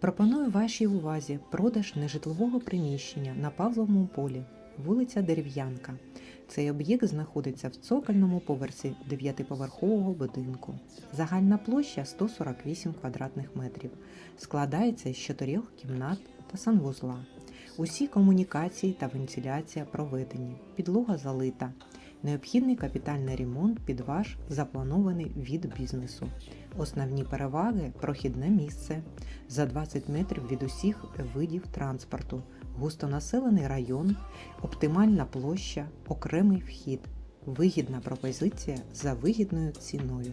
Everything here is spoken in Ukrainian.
Пропоную вашій увазі продаж нежитлового приміщення на Павловому полі, вулиця Дерев'янка. Цей об'єкт знаходиться в цокольному поверсі 9-поверхового будинку. Загальна площа 148 квадратних метрів. Складається з чотирьох кімнат та санвузла. Усі комунікації та вентиляція проведені, підлога залита. Необхідний капітальний ремонт під ваш запланований від бізнесу. Основні переваги прохідне місце за 20 метрів від усіх видів транспорту, густонаселений район, оптимальна площа, окремий вхід, вигідна пропозиція за вигідною ціною.